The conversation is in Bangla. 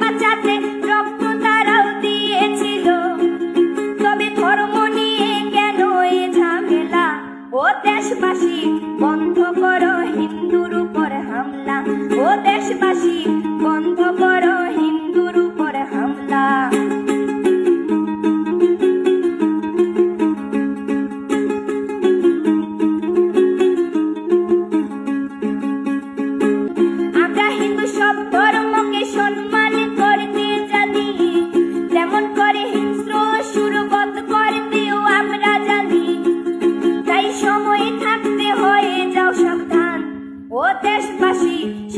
বাঁচাতে রক্ত তারাও দিয়েছিল। তবে ধর্ম নিয়ে কেন এ ঝামেলা? ও দেশবাসী বন্ধ